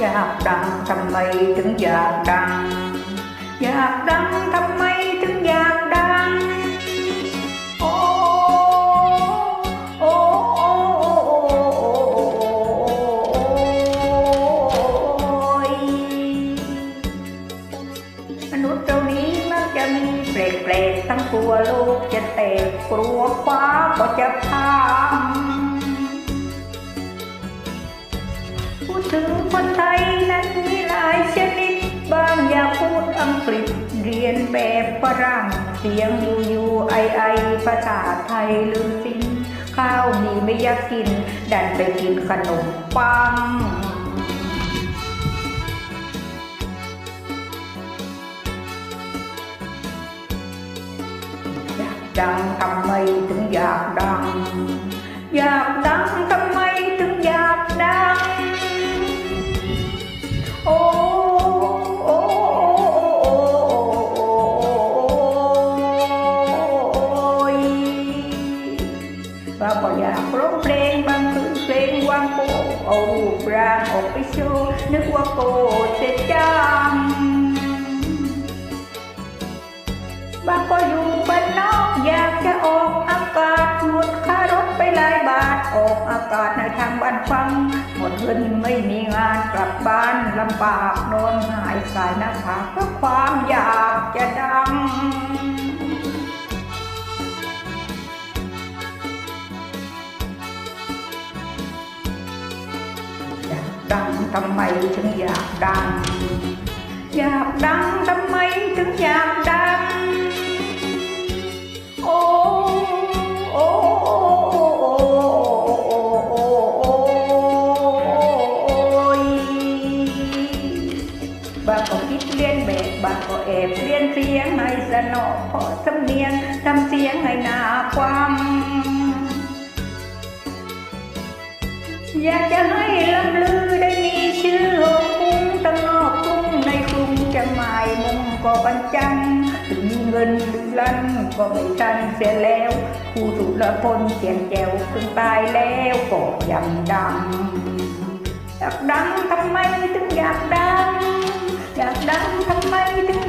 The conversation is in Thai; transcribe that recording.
อยากดังทำไมถึงอยากดัง อยากดังทำไมถึงอยากดัง โอ้โอ้โอ้ยมนุษย์เรานี้มักจะมีเปรกเปรกๆทั้งกลัวโลกจะแตกกลัวฟ้าก็จะพัง พู กฤษเรียนแบบฝรั่ง เสียงยูยูไอไอภาษาไทยลืมสิ้น ข้าวมีไม่อยากกิน ดันไปกินขนมปังอยากดังทำไมถึงอยากดัง อยากดังทำไมถึง บางก็อยากร้องเพลงบางคือเพลงวางโปเอารูปร่างออกไปโชว์นึกว่าโกเสร็จจังบางก็อยู่บ้านนอกอยากจะออกอากาศหมดค่ารถไปหลายบาทออกอากาศในทางบ้านฟังหมดเงินไม่มีงานกลับบ้านลำบากนอนหายสายหน้าผากเพราะความอยาก ดังทำไมถึงอยากดัง อยากดังทำไมถึงอยากดัง โอ้โอ้บางก็คิดเลียนแบบบางก็แอบเลียนเสียงให้สนอพอสำเนียงทำเสียงให้หนาความ อยากจะให้ลำลือได้มีชื่อโองคุ้งตั้งนอกกรุงในกรุงจะหมายมุงก็บรรจังถึงเงินหรือลันก็ไม่ทันเสียแล้วครูสุรพลเสียงแจวถึงตายแล้วก็ยังดังอยากดังทำไมถึงอยากดังอยากดังทำไมถึง